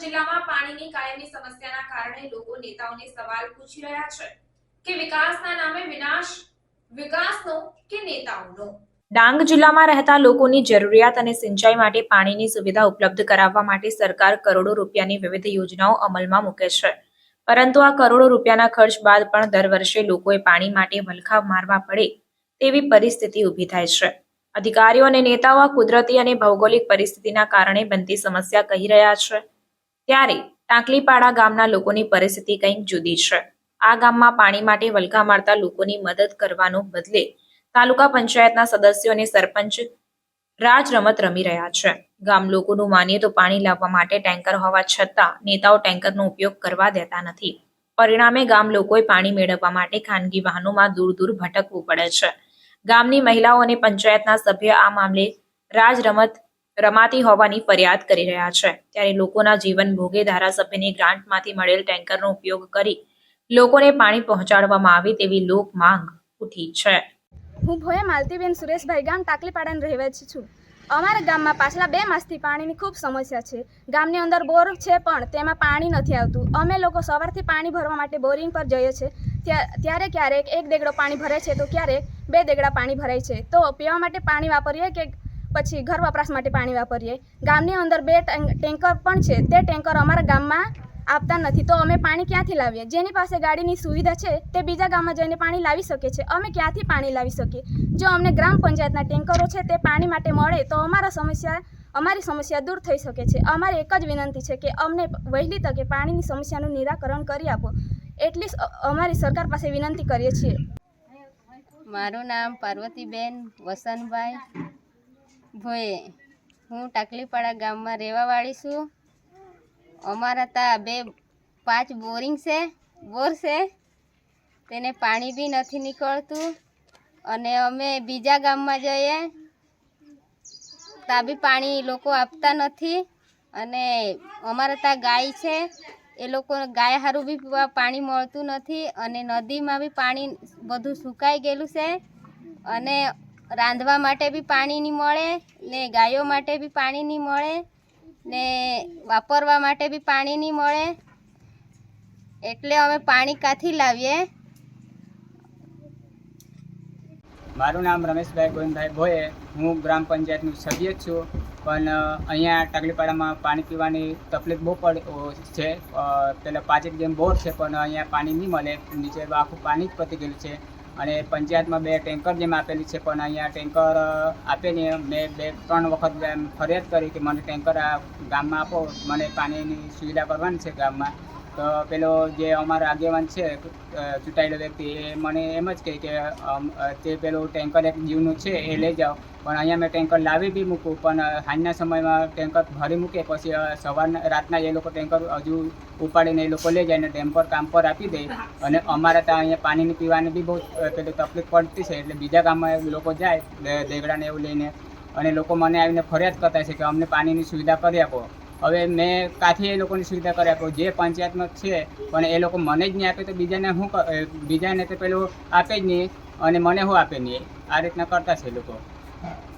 જિલ્લામાં પાણીની કાયમી સમસ્યાના કારણે લોકો નેતાઓને સવાલ પૂછી રહ્યા છે કે વિકાસના નામે વિનાશ, વિકાસનો કે નેતાઓનો? ડાંગ જિલ્લામાં રહેતા લોકોની જરૂરિયાત અને સિંચાઈ માટે પાણીની સુવિધા ઉપલબ્ધ કરાવવા માટે સરકાર કરોડો રૂપિયાની વિવિધ યોજનાઓ અમલમાં મૂકે છે. પરંતુ આ કરોડો રૂપિયાના ખર્ચ બાદ પણ દર વર્ષે લોકોએ પાણી માટે વલખા મારવા પડે તેવી પરિસ્થિતિ ઊભી થાય છે. અધિકારીઓ અને નેતાઓ કુદરતી અને ભૌગોલિક પરિસ્થિતિના કારણે બનતી સમસ્યા કહી રહ્યા છે. ત્યારે ટાંકલીપાડા ગામના લોકોની પરિસ્થિતિ કંઈક જુદી છે. આ ગામમાં પાણી માટે વલખા મારતા લોકોની મદદ કરવાનો બદલે તાલુકા પંચાયતના સદસ્યો અને સરપંચ રાજ રમત રમી રહ્યા છે. ગામ લોકોનું માનીએ તો પાણી લાવવા માટે ટેન્કર હોવા છતાં નેતાઓ ટેન્કરનો ઉપયોગ કરવા દેતા નથી. પરિણામે ગામ લોકોએ પાણી મેળવવા માટે ખાનગી વાહનોમાં દૂર દૂર ભટકવું પડે છે. ગામની મહિલાઓ અને પંચાયતના સભ્ય આ મામલે રાજ રમત રમાતી હોવાની ફરિયાદ કરી રહ્યા છે. ત્યારે લોકોના જીવન ભોગે ધારાસભ્યની ગ્રાન્ટમાંથી મળેલ ટેન્કરનો ઉપયોગ કરી લોકોને પાણી પહોંચાડવામાં આવે તેવી લોક માંગ ઉઠી છે. હું ભોયા માલતીબેન સુરેશભાઈ ગામ ટાકલીપાડાને રહેવાસી છું. અમારા ગામમાં પાછલા બે માસથી પાણીની ખૂબ સમસ્યા છે. ગામની અંદર બોર છે પણ તેમાં પાણી નથી આવતું. અમે લોકો સવારથી પાણી ભરવા માટે બોરિંગ પર જઈએ છીએ ત્યાં, ત્યારે ક્યારેક એક દેગડો પાણી ભરે છે તો ક્યારેક બે દેગડા પાણી ભરાય છે. તો પીવા માટે પાણી વાપરીએ કે પછી ઘર વપરાશ માટે પાણી વાપરીએ? ગામની અંદર બે ટેન્કર પણ છે. તે ટેન્કર અમારા ગામમાં આપતા નથી. તો અમે પાણી ક્યાંથી લાવીએ? જેની પાસે ગાડીની સુવિધા છે, તે બીજા ગામમાં જઈને પાણી લાવી શકે છે. અમે ક્યાંથી પાણી લાવી શકીએ? જો અમને ગ્રામ પંચાયતના ટેન્કરો છે, તે પાણી માટે મળે, તો અમારા સમસ્યા, અમારી સમસ્યા દૂર થઈ શકે છે. અમારી એક જ વિનંતી છે કે અમને વહેલી તકે પાણીની સમસ્યાનું નિરાકરણ કરી આપો. એટલી અમારી સરકાર પાસે વિનંતી કરીએ છીએ. મારું નામ પાર્વતીબેન વસંતભાઈ ભોએ. હું ટાકલીપાડા ગામમાં રહેવાવાળી છું. અમારા ત્યાં બે, પાંચ બોરિંગ છે, બોર છે. તેને પાણી બી નથી નીકળતું. અને અમે બીજા ગામમાં જઈએ. ત્યાં બી પાણી લોકો આપતા નથી. અને અમારા ત્યાં ગાય છે. એ લોકો ગાય હારું બી પાણી મળતું નથી અને નદીમાં બી પાણી બધું સુકાઈ ગયેલું છે અને રાંધવા માટે બી પાણી નહીં મળે, ને ગાયો માટે બી પાણી નહીં મળે, ને વાપરવા માટે બી પાણી નહીં મળે. એટલે અમે પાણી કાથી લાવીએ? મારું નામ રમેશભાઈ ગોવિંદભાઈ ભોયે. હું ગ્રામ પંચાયતનું સભ્ય છું. પણ અહીંયા ટગલીપાડામાં પાણી પીવાની તકલીફ બહુ પડ છે. પેલા પાંચેક જેમ બોર છે, પણ અહીંયા પાણી નહીં મળે. નીચે આખું પાણી જ પતી ગયેલું છે. અને પંચાયતમાં બે ટેન્કર જેમ આપેલી છે, પણ અહીંયા ટેન્કર આપે નહીં. મેં બે, ત્રણ વખત ફરિયાદ કરી કે મને ટેન્કર આ ગામમાં આપો. મને પાણીની સુવિધા કરવાની છે ગામમાં. તો પેલો જે અમારો આગેવાન છે ચૂંટાયેલો વ્યક્તિ, એ મને એમ જ કહે કે તે પેલું ટેન્કર એક જીવનું છે, એ લઈ જાઓ. પણ અહીંયા મેં ટેન્કર લાવી બી મૂકું, પણ હાલના સમયમાં ટેન્કર ભરી મૂકે, પછી સવારના, રાતના એ લોકો ટેન્કર હજુ ઉપાડીને એ લોકો લઈ જાય અને ડેમ પર કામ પર આપી દે. અને અમારા ત્યાં અહીંયા પાણીની પીવાની બી બહુ પેલી તકલીફ પડતી છે, એટલે બીજા ગામમાં લોકો જાય દેગડાને એવું લઈને. અને લોકો મને આવીને ફરિયાદ કરતા છે કે અમને પાણીની સુવિધા કરી આપો. હવે મેં કાથી એ લોકોની સુવિધા કરી આપો? જે પંચાયતમાં છે, પણ એ લોકો મને જ નહીં આપે તો બીજાને હું બીજાને તો પેલું આપે જ નહીં અને મને હું આપે નહીં. આ રીતના કરતા છે એ લોકો.